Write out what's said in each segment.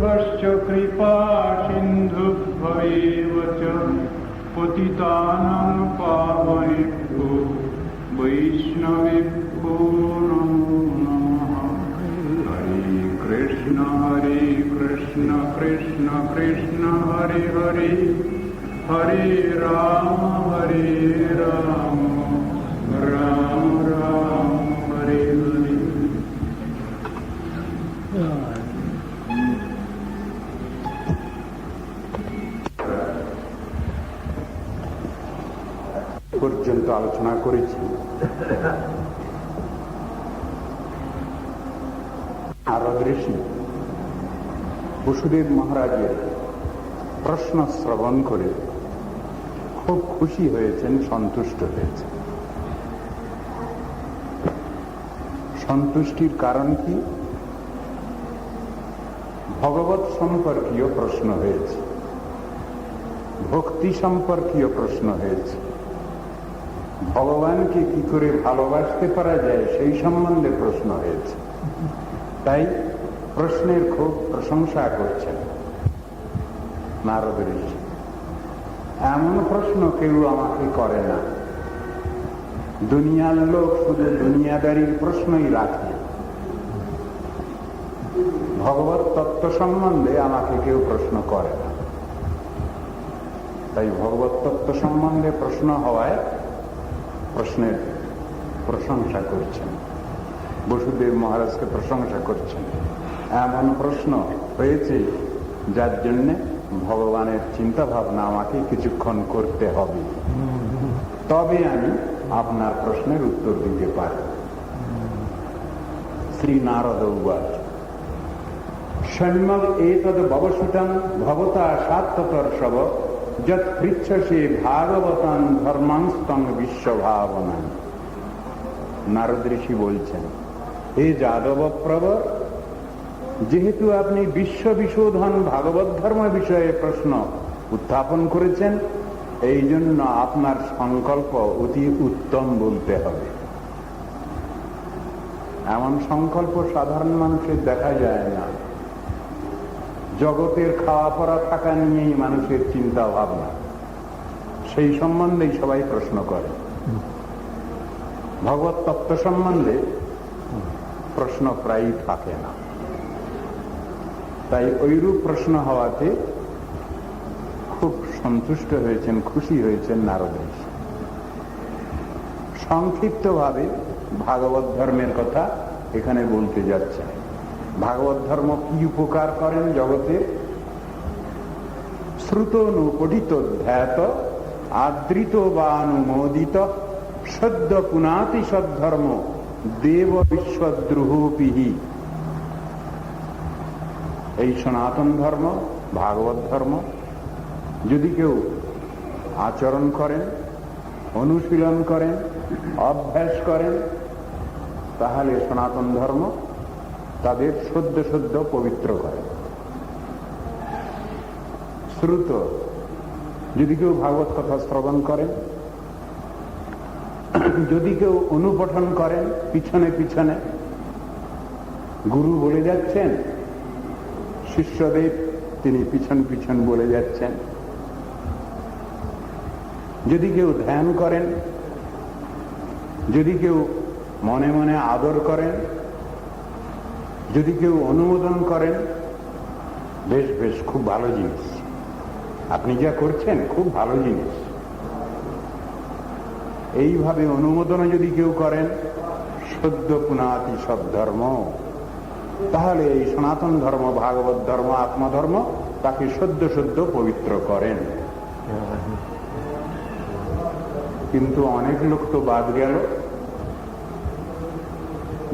भश्च कृपा सिन्धुभ्येव च पतितानां पावनेभ्यो वैष्णवेभ्यो नमो नमः हरे कृष्ण हरे कृष्ण कृष्ण कृष्ण हरे हरे हरे राम हरे राम राम राम আলোচনা করেছি। নারদ ঋষি বসুদেব মহারাজের প্রশ্ন শ্রবণ করে খুব খুশি হয়েছেন, সন্তুষ্ট হয়েছেন। সন্তুষ্টির কারণ কি? ভগবত সম্পর্কীয় প্রশ্ন হয়েছে। ভক্তি সম্পর্কীয় প্রশ্ন হয়েছে। ভগবানকে কি করে ভালোবাসতে পারা যায় সেই সম্বন্ধে প্রশ্ন হয়েছে। তাই প্রশ্নের খুব প্রশংসা করছেন নারদ ঋষি। এমন প্রশ্ন কেউ আমাকে করে না। দুনিয়ার লোক শুধু দুনিয়াদারির প্রশ্নই রাখে। ভগবত তত্ত্ব সম্বন্ধে আমাকে কেউ প্রশ্ন করে না। তাই ভগবত তত্ত্ব সম্বন্ধে প্রশ্ন হওয়ায় প্রশ্নের প্রশংসা করছেন। বসুদেব মহারাজকে প্রশংসা করছেন। এমন প্রশ্ন হয়েছে যার জন্য ভগবানের চিন্তা ভাবনা আমাকে কিছুক্ষণ করতে হবে। তবে আমি আপনার প্রশ্নের উত্তর দিতে পারি শ্রী নারদ উবাচ ষণ্মল এতদ ববসুতম ভবতা সাত সাত্তর্ষব পৃচ্ছসে ভাগবতান ধর্মাংস্তং বিশ্বভাবনা নারদ ঋষি বলছেন হে যাদব প্রবর যেহেতু আপনি বিশ্ব বিশোধন ভাগবত ধর্ম বিষয়ে প্রশ্ন উত্থাপন করেছেন এই জন্য আপনার সংকল্প অতি উত্তম বলতে হবে। এমন সংকল্প সাধারণ মানুষের দেখা যায় না। জগতের খাওয়া পড়া থাকা নিয়েই মানুষের চিন্তা ভাবনা সেই সম্বন্ধেই সবাই প্রশ্ন করে। ভগবত তত্ত্ব সম্বন্ধে প্রশ্ন প্রায়ই থাকে না। তাই ওইরূপ প্রশ্ন হওয়াতে খুব সন্তুষ্ট হয়েছেন, খুশি হয়েছেন নারদ। সংক্ষিপ্তভাবে ভাগবত ধর্মের কথা এখানে বলতে যাচ্ছেন। ভাগবত ধর্ম কি উপকার করেন জগতে? শ্রুত পঠিত ধ্যাত, আদৃত বা অনুমোদিত, সদ্য পুনাতি সদ্ধর্ম, দেব বিশ্বদ্রুহপিহি। এই সনাতন ধর্ম, ভাগবত ধর্ম, যদি কেউ আচরণ করেন, অনুশীলন করেন, অভ্যাস করেন, তাহলে সনাতন ধর্ম তাদের সদ্য সদ্য পবিত্র করে। শ্রুত, যদি কেউ ভাগবত কথা শ্রবণ করেন, যদি কেউ অনুপঠন করেন, পিছনে পিছনে, গুরু বলে যাচ্ছেন, শিষ্যদেব তিনি পিছন পিছন বলে যাচ্ছেন। যদি কেউ ধ্যান করেন, যদি কেউ মনে মনে আদর করেন যদি কেউ অনুমোদন করেন, বেশ বেশ, খুব ভালো জিনিস। আপনি যা করছেন, খুব ভালো জিনিস। এইভাবে অনুমোদন যদি কেউ করেন, সদ্য পুনাতি সব ধর্ম, তাহলে এই সনাতন ধর্ম, ভাগবত ধর্ম, আত্মধর্ম, তাকে সদ্য সদ্য পবিত্র করেন। কিন্তু অনেক লোক তো বাদ গেল।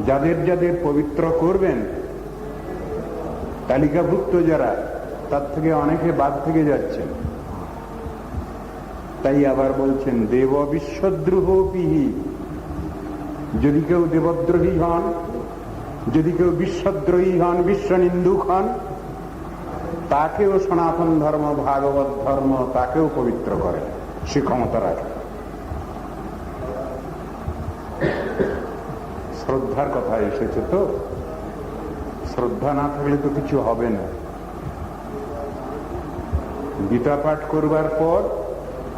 যাদের যাদের পবিত্র করবেন তালিকাভুক্ত যারা, তার থেকে অনেকে বাদ থেকে যাচ্ছেন। তাই আবার বলছেন, দেব বিশ্বদ্রোহপিহি যদি কেউ দেবদ্রোহী হন, যদি কেউ বিশ্বদ্রোহী হন বিশ্ব নিন্দুক হন, তাকেও সনাতন ধর্ম, ভাগবত ধর্ম, তাকেও পবিত্র করে, সে ক্ষমতা রাখে। শ্রদ্ধার কথা এসেছে তো? শ্রদ্ধা না থাকলে তো কিছু হবে না। গীতা পাঠ করবার পর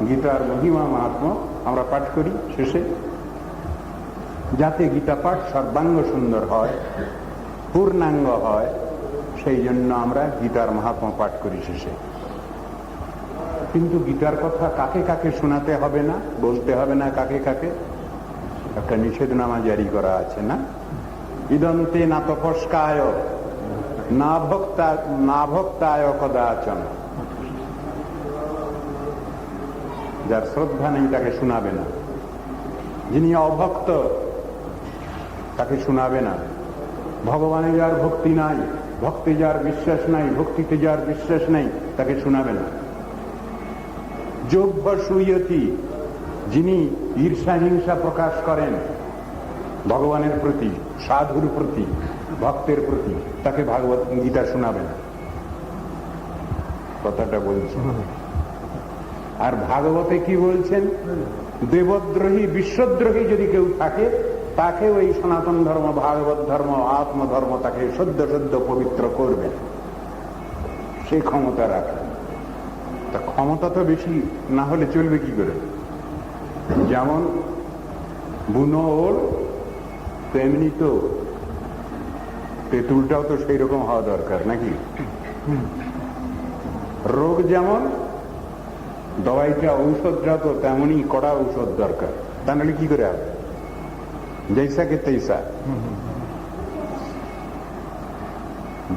গীতার মহিমা মাহাত্ম আমরা পাঠ করি শেষে। যাতে গীতা পাঠ সর্বাঙ্গ সুন্দর হয়, পূর্ণাঙ্গ হয়, সেই জন্য আমরা গীতার মহাত্মা পাঠ করি শেষে। কিন্তু গীতার কথা কাকে কাকে শোনাতে হবে না, বলতে হবে না কাকে কাকে? একটা নিষেধনামা জারি করা আছে না? ইদন্তে না তপস্কায় না ভক্তা, না ভক্তায় কদাচন। যার শ্রদ্ধা নেই তাকে শোনাবে না। যিনি অভক্ত, তাকে শোনাবে না। ভগবানে যার ভক্তি নাই, ভক্তি যার বিশ্বাস নাই, ভক্তিতে যার বিশ্বাস নাই, তাকে শোনাবে না। যোগ্য সুয়তি, যিনি ঈর্ষা হিংসা প্রকাশ করেন, ভগবানের প্রতি সাধুর প্রতি, ভক্তের প্রতি তাকে ভাগবত গীতা শোনাবে না। কথাটা বলছি। আর ভাগবতে কি বলছেন? দেবদ্রোহী, বিশ্বদ্রোহী যদি কেউ থাকে তাকে ওই সনাতন ধর্ম, ভাগবত ধর্ম, আত্মধর্ম তাকে সদ্য সদ্য পবিত্র করবে সেই ক্ষমতা রাখে। তা ক্ষমতা তো বেশি, না হলে চলবে কি করে? যেমন বুনো ওল তেমনি তো তেঁতুলটাও তো সেই রকম হওয়া দরকার নাকি? রোগ যেমন, দবাইটা ঔষধটা তো তেমনই কড়া ঔষধ দরকার। তা নাহলে কি করে হবে? জৈসা কে তৈসা।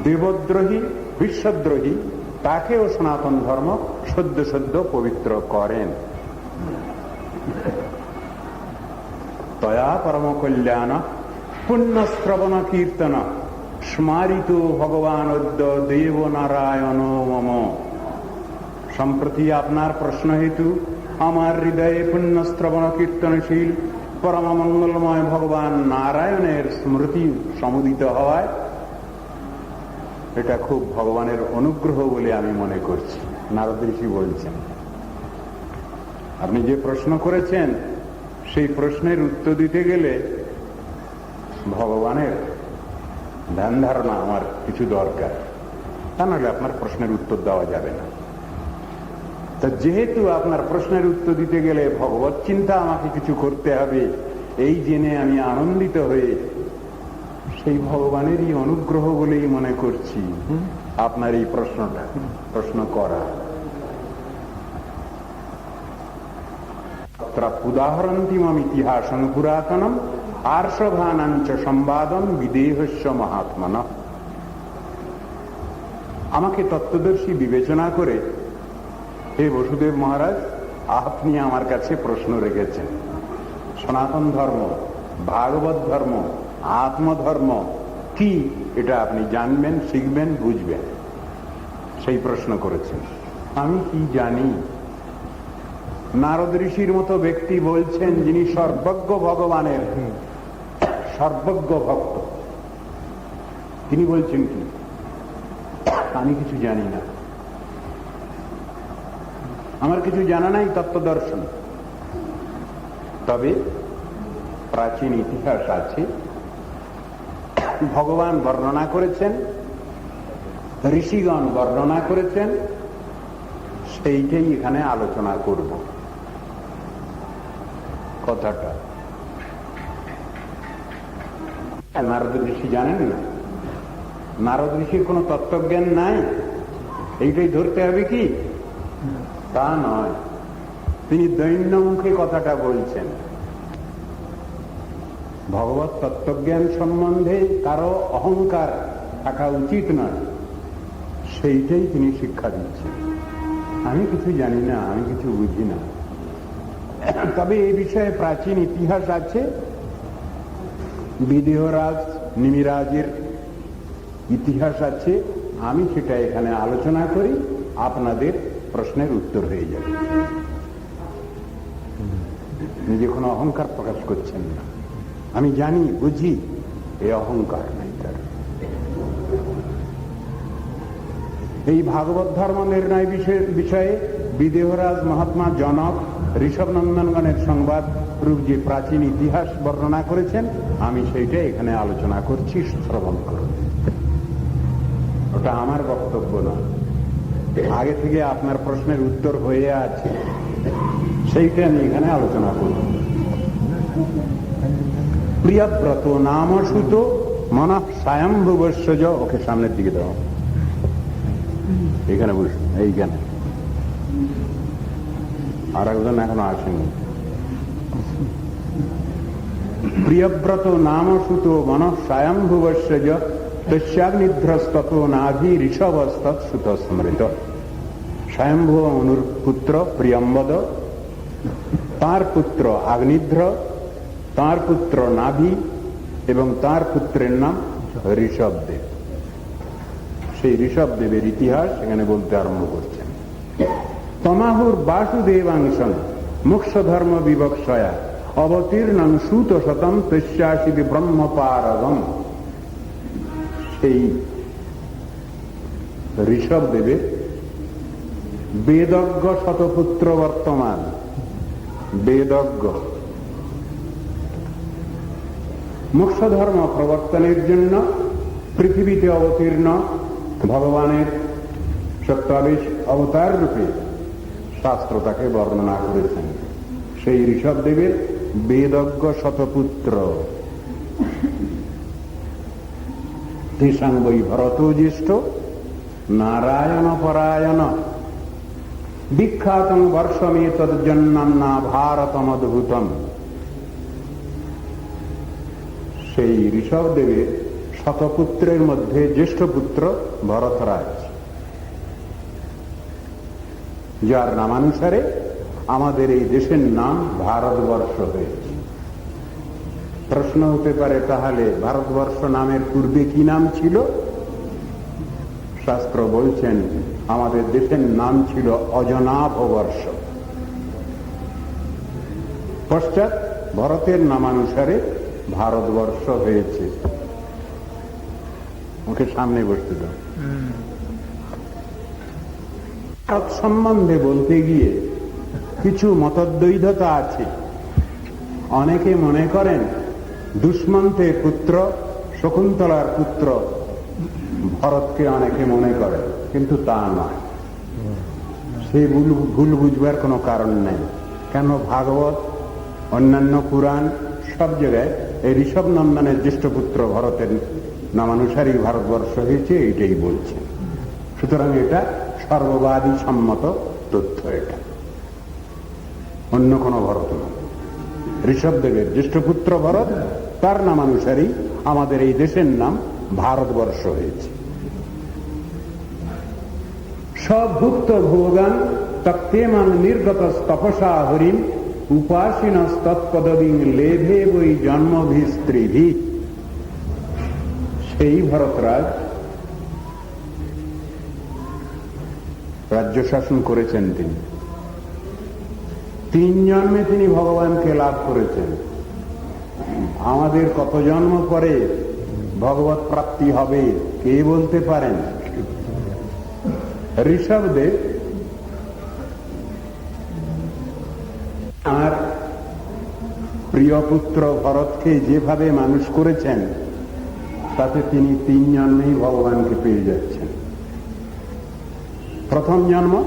দেবদ্রোহী, বিশ্বদ্রোহী, তাকেও সনাতন ধর্ম সদ্য সদ্য পবিত্র করেন। তয়া পরম কল্যাণ পুণ্যশ্রবণ কীর্তন স্মারিত ভগবান অদ্য দেব নারায়ণ মম সম্প্রতি আপনার প্রশ্ন হেতু আমার হৃদয়ে পুণ্যশ্রবণ কীর্তনশীল পরম মঙ্গলময় ভগবান নারায়ণের স্মৃতি সমুদিত হওয়ায় এটা খুব ভগবানের অনুগ্রহ বলে আমি মনে করছি। নারদ ঋষি বলছেন, আপনি যে প্রশ্ন করেছেন, সেই প্রশ্নের উত্তর দিতে গেলে ভগবানের ধ্যান ধারণা আমার কিছু দরকার। তা নাহলে আপনার প্রশ্নের উত্তর দেওয়া যাবে না। তা যেহেতু আপনার প্রশ্নের উত্তর দিতে গেলে ভগবত চিন্তা আমাকে কিছু করতে হবে, এই জেনে আমি আনন্দিত হয়ে সেই ভগবানেরই অনুগ্রহ বলেই মনে করছি আপনার এই প্রশ্নটা। প্রশ্ন করা। উদাহরণতিমম ইতিহাসং পুরাতনম আর্ষভানাঞ্চ সংবাদম বিদেহস্য মহাত্মন। আমাকে তত্ত্বদর্শী বিবেচনা করে, হে বসুদেব মহারাজ, আপনি আমার কাছে প্রশ্ন রেখেছেন। সনাতন ধর্ম, ভাগবত ধর্ম, আত্মধর্ম, কি এটা আপনি জানবেন, শিখবেন, বুঝবেন? সেই প্রশ্ন করেছেন। আমি কি জানি? নারদ ঋষির মতো ব্যক্তি বলছেন যিনি সর্বজ্ঞ ভগবানের, সর্বজ্ঞ ভক্ত। তিনি বলছেন কি? আমি কিছু জানি না। আমার কিছু জানা নাই তত্ত্বদর্শন। তবে প্রাচীন ইতিহাস আছে। ভগবান বর্ণনা করেছেন, ঋষিগণ বর্ণনা করেছেন, সেইটাই এখানে আলোচনা করব। কথাটা। নারদ ঋষি জানেন না? নারদ ঋষির কোন তত্ত্বজ্ঞান নাই? এইটাই ধরতে হবে কি? তা নয়। তিনি দৈন্য মুখে কথাটা বলছেন। ভগবত তত্ত্বজ্ঞান সম্বন্ধে কারও অহংকার থাকা উচিত নয়। সেইটাই তিনি শিক্ষা দিচ্ছেন। আমি কিছু জানি না, আমি কিছু বুঝি না। তবে এই বিষয়ে প্রাচীন ইতিহাস আছে। বিদেহরাজ, নিমিরাজের ইতিহাস আছে। আমি সেটা এখানে আলোচনা করি, আপনাদের প্রশ্নের উত্তর হয়ে যাবে। নিজে কোনো অহংকার প্রকাশ করছেন না। আমি জানি, বুঝি এই অহংকার নাই তার। এই ভাগবত ধর্ম নির্ণয় বিষয়ে বিদেহরাজ মহাত্মা জনক ঋষভ নন্দনগণের সংবাদ রূপ যে প্রাচীন ইতিহাস বর্ণনা করেছেন, আমি সেইটা এখানে আলোচনা করছি, শ্রবণ করুন। ওটা আমার বক্তব্য নয় আগে থেকে আপনার প্রশ্নের উত্তর হয়ে আছে। সেইটা আমি এখানে আলোচনা করব। প্রিয়ব্রত নাম সুত মন স্বয়ম্ভুবস্যজ ওকে সামনের দিকে দাও। এখানে বসুন, এইখানে। আর একজন এখনও আসেনি। প্রিয়ব্রত নাম সুত মন স্বয়ম্ভুবস্যজ তস্যাগ্নিধ্রস্তত নাভি ঋষভস্তৎ সুত স্মৃত। স্বয়ম্ভু অনুর পুত্র প্রিয়ম্বদ, তার পুত্র আগ্নিধ্র, তার পুত্র নাভি এবং তার পুত্রের নাম ঋষভদেব। সেই ঋষভদেবের ইতিহাস এখানে বলতে আরম্ভ করছেন। তমাহুর বাসুদেবাংশং মুখ্য ধর্ম বিবক্ষয়া অবতীর্ণং সুত শতম তস্যাসিবি ব্রহ্মপারগম। সেই ঋষভদেবের বেদজ্ঞ শতপুত্র বর্তমান। বেদজ্ঞ। মুখ্য ধর্ম প্রবর্তনের জন্য পৃথিবীতে অবতীর্ণ ভগবানের সত্যাবিশ অবতার রূপে শাস্ত্র তাকে বর্ণনা করেছেন। সেই ঋষভদেবের বেদজ্ঞ শতপুত্র। তেষাং বৈ ভরত জ্যেষ্ঠ, নারায়ণ পরায়ণ। বিখ্যাতম বর্ষমেতজ্জন্না ভারতমদ্ভুতম। সেই ঋষভদেবের শতপুত্রের মধ্যে জ্যেষ্ঠ পুত্র ভরতরাজ। যার নামানুসারে আমাদের এই দেশের নাম ভারতবর্ষ হয়েছে। প্রশ্ন হতে পারে তাহলে ভারতবর্ষ নামের পূর্বে কি নাম ছিল? শাস্ত্র বলছেন, আমাদের দেশের নাম ছিল অজনাভ বর্ষ। পশ্চাৎ ভরতের নামানুসারে ভারতবর্ষ হয়েছে। ওকে সামনে বসতে দাও। সম্বন্ধে বলতে গিয়ে কিছু মতদ্বৈধতা আছে। অনেকে মনে করেন দুষ্মন্তের পুত্র, শকুন্তলার পুত্র ভরতকে অনেকে মনে করে কিন্তু তা নয়। সেই ভুল ভুল বুঝবার কোনো কারণ নেই। কেন ভাগবত, অন্যান্য পুরাণ, সব জায়গায় এই ঋষভ নন্দনের জ্যেষ্ঠ পুত্র ভরতের নামানুসারী ভারতবর্ষ হয়েছে, এইটাই বলছে। সুতরাং এটা সর্ববাদী সম্মত তথ্য এটা। অন্য কোনো ভরত নয় ঋষভদেবের জ্যেষ্ঠ পুত্র ভরত, তার নামানুসারী আমাদের এই দেশের নাম ভারতবর্ষ হয়েছে। সভুক্ত ভোগান তত্তেমান নির্গত তপসা হরিণ উপাসীন তৎপদবিং লেভে বই জন্মভি স্ত্রীভি সেই ভরতরাজ রাজ্য শাসন করেছেন তিনি। তিন জন্মে তিনি ভগবানকে লাভ করেছেন। আমাদের কত জন্ম পরে ভগবত প্রাপ্তি হবে, কে বলতে পারেন? ঋষভদেব আর প্রিয় পুত্র ভরতকে যেভাবে মানুষ করেছেন, তাতে তিনি তিন জন্মেই ভগবানকে পেয়ে যাচ্ছেন। প্রথম জন্ম,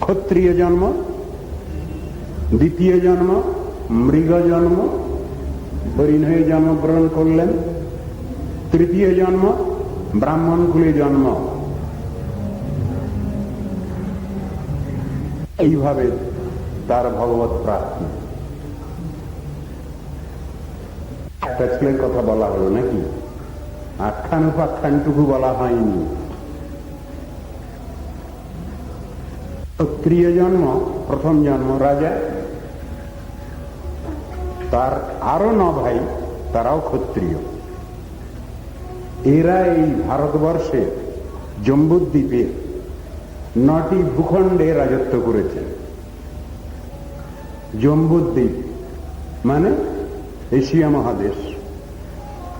ক্ষত্রিয় জন্ম, দ্বিতীয় জন্ম, মৃগ জন্ম হরিণ হয়ে জন্মগ্রহণ করলেন, তৃতীয় জন্ম, ব্রাহ্মণ কুলে জন্ম। এইভাবে তার ভগবত প্রাপ্তি। একটা ছেলের কথা বলা হলো নাকি? আখ্যান উপাখ্যানটুকু বলা হয়নি। ক্ষত্রিয় জন্ম, প্রথম জন্ম রাজা। তার আরও ন ভাই, তারাও ক্ষত্রিয়। এরা এই ভারতবর্ষে জম্বুদ্বীপে নটি ভূখণ্ডে রাজত্ব করেছে। জম্বুদ্বীপ মানে এশিয়া মহাদেশ।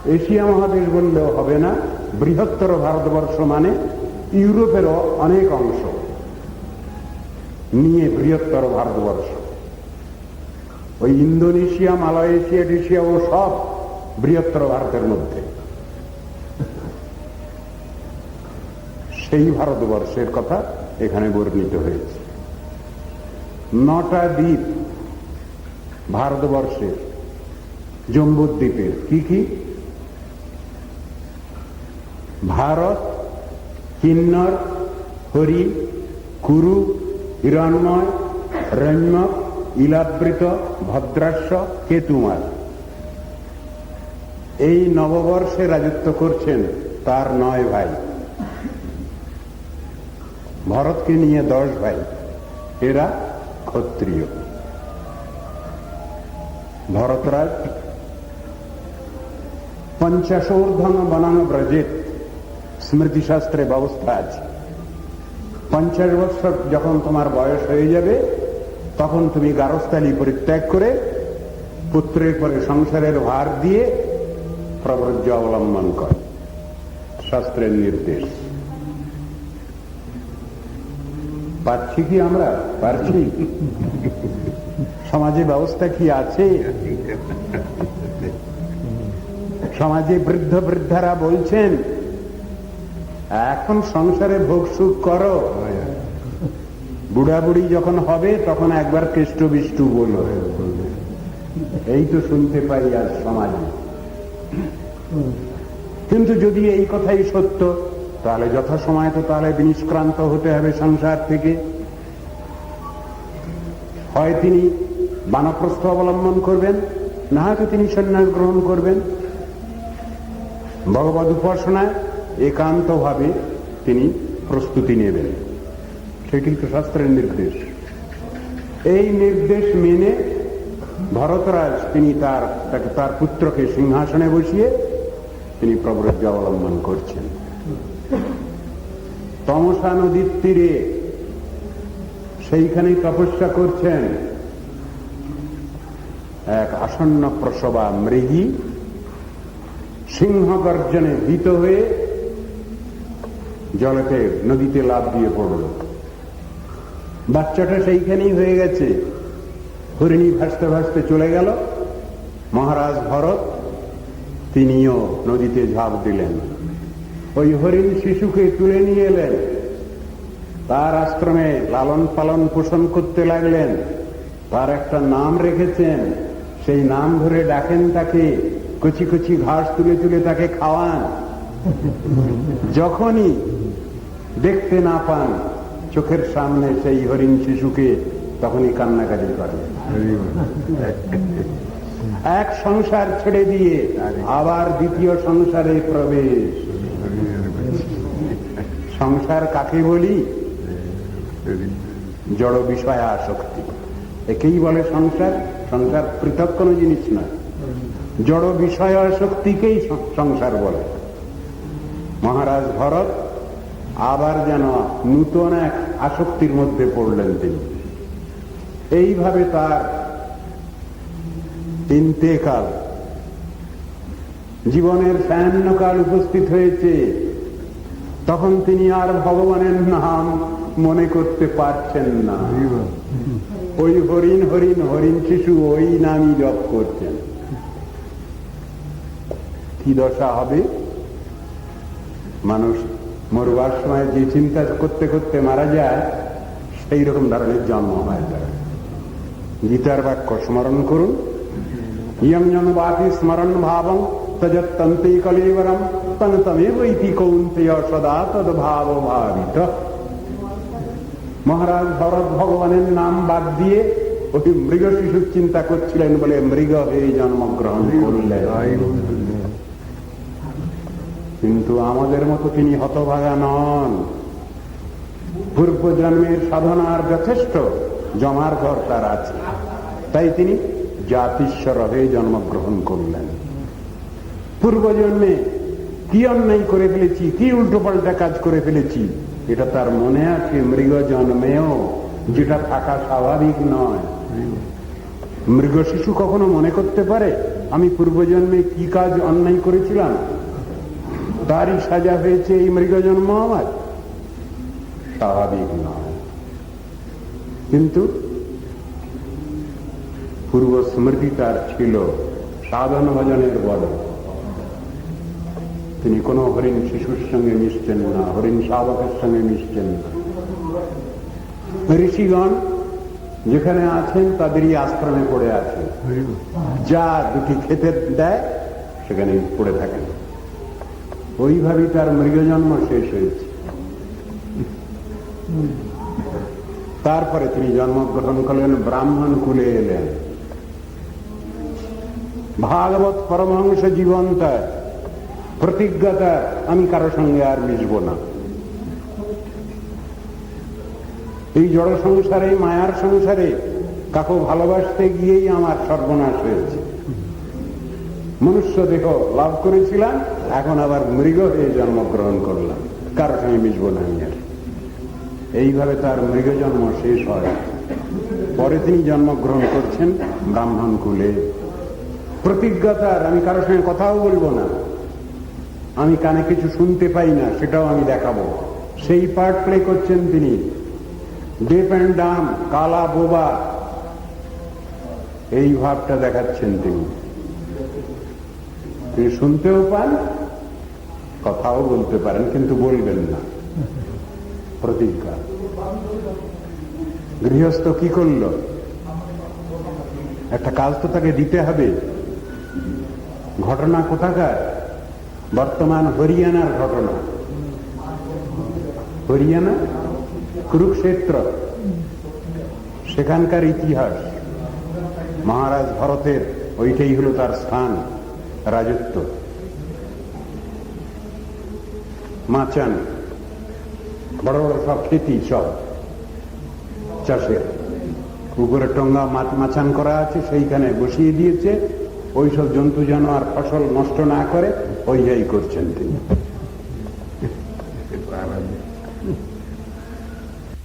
এশিয়া মহাদেশ বললেও হবে না, বৃহত্তর ভারতবর্ষ মানে ইউরোপেরও অনেক অংশ। নিয়ে বৃহত্তর ভারতবর্ষ। ওই ইন্দোনেশিয়া, মালয়েশিয়া টেশিয়া ও সব বৃহত্তর ভারতের মধ্যে। সেই ভারতবর্ষের কথা এখানে বর্ণিত হয়েছে। নটা দ্বীপ ভারতবর্ষের, জম্বুদ্বীপের। কি কি? ভারত, কিন্নর, হরি, কুরু হিরণ্ময় রণ্যক ইলাবৃত ভদ্রাস্য কেতুমার এই নববর্ষে রাজত্ব করছেন তার নয় ভাই। ভরতকে নিয়ে দশ ভাই। এরা ক্ষত্রিয়। ভরতরাজ পঞ্চাশোর্ধন বনান ব্রজেত, স্মৃতিশাস্ত্রে ব্যবস্থা আছে। পঞ্চাশ বছর যখন তোমার বয়স হয়ে যাবে, তখন তুমি গারস্থলী পরিত্যাগ করে পুত্রের পরে সংসারের ভার দিয়ে প্রব্রজ্য অবলম্বন কর। শাস্ত্রের নির্দেশ। পাচ্ছি কি আমরা? পারছি। সমাজে ব্যবস্থা কি আছে? সমাজে বৃদ্ধ বৃদ্ধারা বলছেন এখন সংসারে ভোগ সুখ করো। বুড়া বুড়ি যখন হবে, তখন একবার কেষ্ট বিষ্টু বলো। এই তো শুনতে পাই আজ সমাজে। কিন্তু যদি এই কথাই সত্য, তাহলে যথাসময় তো তাহলে নিষ্ক্রান্ত হতে হবে সংসার থেকে। হয় তিনি বানপ্রস্থ অবলম্বন করবেন, না হয়তো তিনি সন্ন্যাস গ্রহণ করবেন। ভগবত উপাসনায় একান্তভাবে তিনি প্রস্তুতি নেবেন। সেটি তো শাস্ত্রের নির্দেশ। এই নির্দেশ মেনে ভরতরাজ তিনি তার, তাকে তার পুত্রকে সিংহাসনে বসিয়ে তিনি প্রব্রজ্য অবলম্বন করছেন। তমসা নদীর তীরে সেইখানে তপস্যা করছেন এক আসন্ন প্রসবা মৃগী সিংহ গর্জনে ভীত হয়ে জলেতে নদীতে লাভ দিয়ে পড়ল। বাচ্চাটা সেইখানেই হয়ে গেছে। হরিণী ভাসতে ভাসতে চলে গেল। মহারাজ ভরত, তিনিও নদীতে ঝাঁপ দিলেন। ওই হরিণ শিশুকে তুলে নিয়ে এলেন। তার আশ্রমে লালন পালন পোষণ করতে লাগলেন। তার একটা নাম রেখেছেন। সেই নাম ধরে ডাকেন তাকে, কচি কচি ঘাস তুলে তুলে তাকে খাওয়ান। যখনই দেখতে না পান চোখের সামনে সেই হরিণ শিশুকে তখনই কান্নাকাটি করে। এক সংসার ছেড়ে দিয়ে আবার দ্বিতীয় সংসারে প্রবেশ। সংসার কাকে বলি? জড় বিষয় আসক্তি একেই বলে সংসার। সংসার পৃথক কোনো জিনিস নয়। জড় বিষয় আসক্তিকেই সংসার বলে। মহারাজ ভরত আবার যেন নূতন এক আসক্তির মধ্যে পড়লেন তিনি। এইভাবে তার ইন্তেকাল জীবনের সায়ান্নকাল উপস্থিত হয়েছে। তখন তিনি আর ভগবানের নাম মনে করতে পারছেন না। ওই হরিণ হরিণ হরিণ শিশু ওই নামই জপ করছেন। কি দশা হবে? মানুষ মরবার সময় যে চিন্তা করতে করতে মারা যায়, সেই রকম ধরনের জন্ম হয় তার। গীতার বাক্য, স্মরণ করুন। ইয়ম যম বাপি স্মরণ ভাবম তজত্তন্তে কলেবরম তন তমেব ইতি কৌন্তেয় সদা তদ ভাব ভাবিত। মহারাজ ভরত ভগবানের নাম বাদ দিয়ে ওই মৃগ শিশুর চিন্তা করছিলেন বলে মৃগ হয়ে জন্মগ্রহণ করলেন। কিন্তু আমাদের মতো তিনি হতভাগা নন। পূর্ব জন্মের সাধনার যথেষ্ট জমার ঘর তার আছে। তাই তিনি জাতিশ্বর হয়ে জন্মগ্রহণ করলেন। পূর্বজন্মে কি অন্যায় করে ফেলেছি, কি উল্টো পাল্টা কাজ করে ফেলেছি, এটা তার মনে আছে মৃগ জন্মেও যেটা থাকা স্বাভাবিক নয়। মৃগ শিশু কখনো মনে করতে পারে, আমি পূর্বজন্মে কি কাজ অন্যায় করেছিলাম? তারই সাজা হয়েছে এই মৃগ জন্ম আমার স্বাভাবিক নয়। কিন্তু পূর্ব স্মৃতি তার ছিল সাধন ভজনের বলে। তিনি কোনো হরিণ শিশুর সঙ্গে মিশছেন না, হরিণ শাবকের সঙ্গে মিশছেন না। ঋষিগণ যেখানে আছেন, তাদেরই আশ্রমে পড়ে আছে যা দুটি খেতে দেয় সেখানে পড়ে থাকেন। ওইভাবেই তার মৃগজন্ম শেষ হয়েছে। তারপরে তিনি জন্মগ্রহণ করলেন, ব্রাহ্মণ কুলে এলেন। ভাগবত পরমহংস জীবন্ত। প্রতিজ্ঞতা, আমি কারও সঙ্গে আর মিশব না। এই জড় সংসারে, মায়ার সংসারে কাকু ভালোবাসতে গিয়েই আমার সর্বনাশ হয়েছে। মনুষ্য দেহ লাভ করেছিলাম, এখন আবার মৃগ হয়ে জন্মগ্রহণ করলাম। কারও সঙ্গে মিশব না আমি আর। এইভাবে তার মৃগ জন্ম শেষ হয়। পরে তিনি জন্মগ্রহণ করছেন ব্রাহ্মণ কুলে। প্রতিজ্ঞতার আমি কারোর সঙ্গে কথাও বলব না। আমি কানে কিছু শুনতে পাই না, সেটাও আমি দেখাবো। সেই পার্ট প্লে করছেন তিনি। ডেপ অ্যান্ড ডাম কালা বোবা। এই ভাবটা দেখাচ্ছেন তিনি। তিনি শুনতেও পান, কথাও বলতে পারেন, কিন্তু বলবেন না। প্রতিজ্ঞা। গৃহস্থ কি করল? একটা কাজ তো তাকে দিতে হবে। ঘটনা কোথাকার? বর্তমান হরিয়ানার ঘটনা। হরিয়ানা? কুরুক্ষেত্র। সেখানকার ইতিহাস। মহারাজ ভরতের, ওইটাই হলো তার স্থান। রাজত্ব। মাচান, বড় বড় সব খেতি সব চাষের। উপরে টঙ্গা মাচান করা আছে, সেইখানে বসিয়ে দিয়েছে। ওই সব জন্তু জানোয়ার ফসল নষ্ট না করে, ওই যাই করছেন তিনি।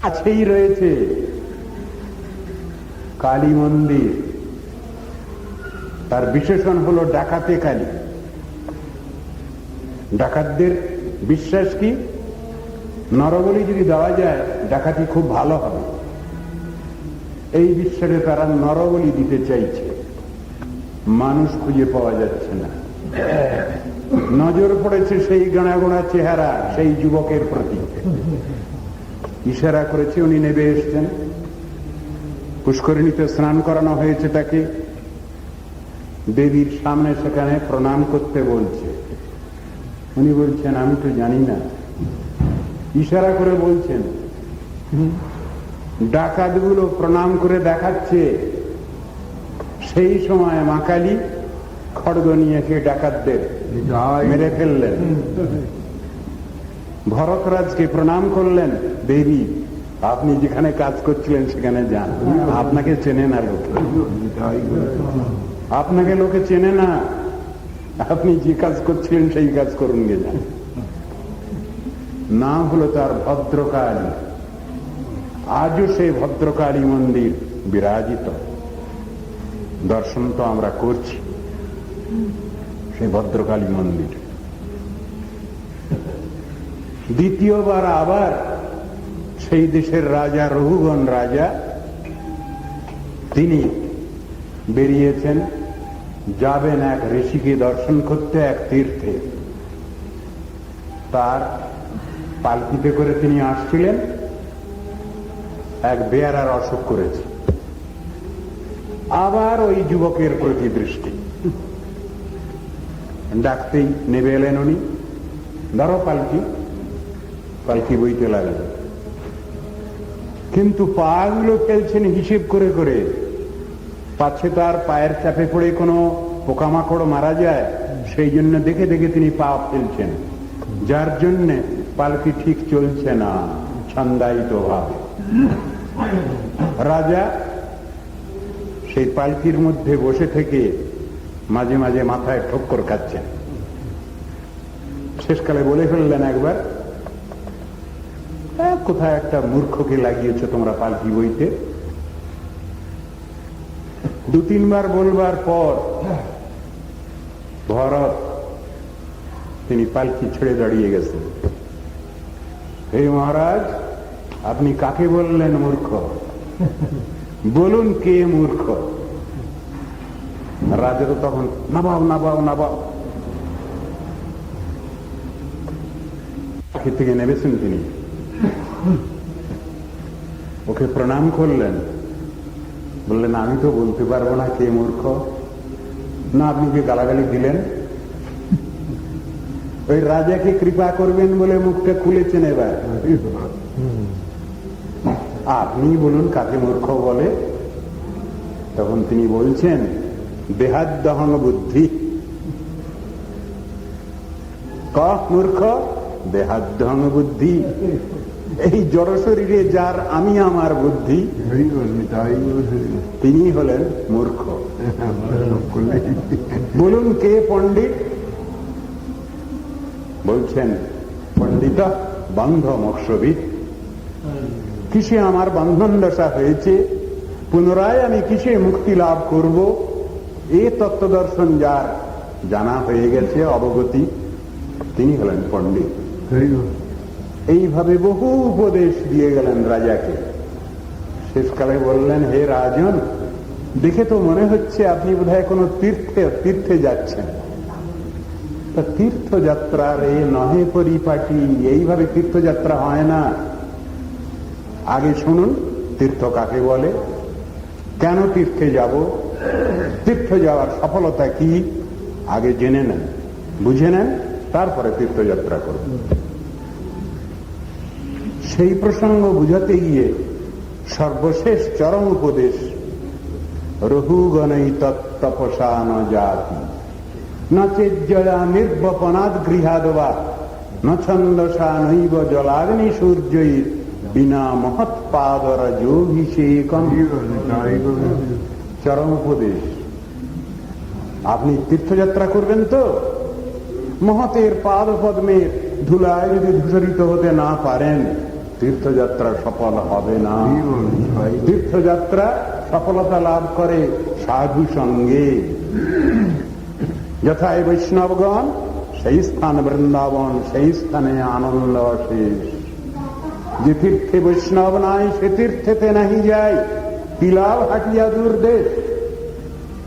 কাছেই রয়েছে। কালী মন্দির। তার বিশেষণ হলো ডাকাতে কালী ডাকাতদের বিশ্বাস কি? নরবলি যদি দেওয়া যায়, ডাকাতি খুব ভালো হবে। এই বিশ্বাসে তারা নরবলি দিতে চাইছে। মানুষ খুঁজে পাওয়া যাচ্ছে না। নজর পড়েছে সেই গাঁড়া গোড়া চেহারা, সেই যুবকের প্রতি। ইশারা করেছে উনি নেবে এসছেন। পুষ্করিণীতে স্নান করানো হয়েছে তাকে। দেবীর সামনে সেখানে প্রণাম করতে বলছে। উনি বলছেন, আমি তো জানি না। ইশারা করে বলছেন, ডাকাতগুলো প্রণাম করে দেখাচ্ছে। সেই সময় মাকালি খড়গ নিয়ে এসে ডাকাতদের মেরে ফেললেন। ভরতরাজকে প্রণাম করলেন, দেবী, আপনি যেখানে কাজ করছিলেন সেখানে যান। আপনাকে চেনে না লোকে। আপনাকে লোকে চেনে না, আপনি যে কাজ করছিলেন সেই কাজ করুন গে যান নাম হলো তার ভদ্রকালী। আজও সেই ভদ্রকালী মন্দির বিরাজিত। দর্শন তো আমরা করছি। সেই ভদ্রকালী মন্দির। দ্বিতীয়বার আবার সেই দেশের রাজা, রঘুগণ রাজা, তিনি বেরিয়েছেন। যাবেন এক ঋষিকে দর্শন করতে এক তীর্থে। তার পালকিতে করে তিনি আসছিলেন, এক বেয়ারার অসুখ করেছে। আবার ওই যুবকের প্রতি দৃষ্টি। ডাকতেই নেবে এলেন উনি। ধরো পালকি। পালকি বইতে লাগলেন। কিন্তু পাগুলো ফেলছেন হিসেব করে করে। পাচ্ছে তার পায়ের চাপে পড়ে কোনো পোকামাকড় মারা যায় সেই জন্য দেখে দেখে তিনি পা ফেলছেন। যার জন্যে পালকি ঠিক চলছে না ছন্দায়িত ভাবে। রাজা সেই পালকির মধ্যে বসে থেকে মাঝে মাঝে মাথায় ঠক্কর খাচ্ছেন। শেষকালে বলে ফেললেন একবার "এ, কোথায় একটা মূর্খকে লাগিয়েছ তোমরা পালকি বইতে? দু তিনবার বলবার পর, ভরত, তিনি পালকি ছেড়ে দাঁড়িয়ে গেছেন। হে মহারাজ, আপনি কাকে বললেন মূর্খ? বলুন কে মূর্খ? রাজা তো তখন নাবাও নাবাও নাবাও। পাখি থেকে নেমেছেন তিনি। ওকে প্রণাম করলেন। বললেন আমি তো বলতে পারব না কে মূর্খ। না আপনি যে গালাগালি দিলেন? ওই রাজাকে কৃপা করবেন বলে মুখটা খুলেছেন এবার। আপনি বলুন কাকে মূর্খ বলে? তখন তিনি বলছেন দেহাদ্যহং বুদ্ধি। ক মূর্খ? দেহাদ্যহং বুদ্ধি। এই জড় শরীরে যার আমি আমার বুদ্ধি, তিনি হলেন মূর্খ। বলুন কে পণ্ডিত? বলছেন পণ্ডিত বন্ধ মোক্ষবিদ কিসে আমার বন্ধন দশা হয়েছে? পুনরায় আমি কিসে মুক্তি লাভ করব? এ তত্ত্বদর্শন যার জানা হয়ে গেছে, অবগতি। তিনি হলেন পণ্ডিত। এইভাবে বহু উপদেশ দিয়ে গেলেন রাজাকে। শেষকালে বললেন, হে রাজন, দেখে তো মনে হচ্ছে আপনি বোধহয় কোনো তীর্থে তীর্থে যাচ্ছেন। তা তীর্থযাত্রার এ নহে পরিপাটি, এইভাবে তীর্থযাত্রা হয় না। আগে শুনুন, তীর্থ কাকে বলে? কেন তীর্থে যাব? তীর্থ যাওয়ার সফলতা কি? আগে জেনে নেন, বুঝে নেন, তারপরে তীর্থযাত্রা করুন। সেই প্রসঙ্গ বুঝাতে গিয়ে সর্বশেষ চরম উপদেশ রহুগণই তত্তপসা ন জাতি। নচেজ্জয়া নির্বপনাদ গৃহাদবা ন ছন্দসা নৈব জলাগ্নি সূর্যই বিনা মহৎপাদর যোভিষেকম চরম উপদেশ। আপনি তীর্থযাত্রা করবেন তো? মহতের পাদ পদ্মের ধুলায় যদি ধূসরিত হতে না পারেন তীর্থযাত্রা সফল হবে না। তীর্থযাত্রা সফলতা লাভ করে সাধু সঙ্গে। যথায় বৈষ্ণবগণ, সেই স্থান বৃন্দাবন, সেই স্থানে আনন্দ অশেষ। যে তীর্থে বৈষ্ণব নাই, সে তীর্থেতে নাহি যায়। পিলাও হাটিয়া দূর দেশ।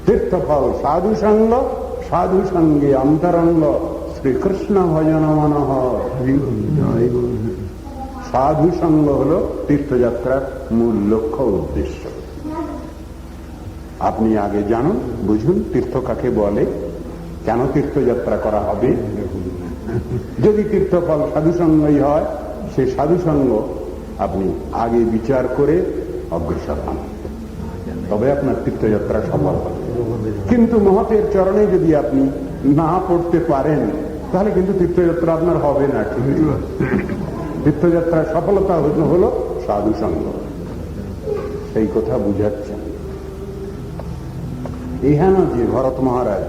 তীর্থফল সাধু সঙ্গ, সাধু সঙ্গে অন্তরঙ্গ। শ্রীকৃষ্ণ ভজন মনোহ সাধু সঙ্গ হল তীর্থযাত্রার মূল লক্ষ্য উদ্দেশ্য। আপনি আগে জানুন, বুঝুন তীর্থ কাকে বলে, কেন তীর্থযাত্রা করা হবে। যদি তীর্থফল সাধুসঙ্গই হয়, সে সাধুসঙ্গ আপনি আগে বিচার করে অগ্রসর হন। তবে আপনার তীর্থযাত্রা সফল হবে। কিন্তু মহতের চরণে যদি আপনি না পড়তে পারেন, তাহলে কিন্তু তীর্থযাত্রা আপনার হবে না, ঠিক তীর্থযাত্রার সফলতা হলো সাধুসঙ্গ সেই কথা বুঝাচ্ছেন। ইহানো যে ভরত মহারাজ,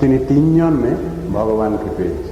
তিনি তিন জন্মে ভগবানকে পেয়েছেন।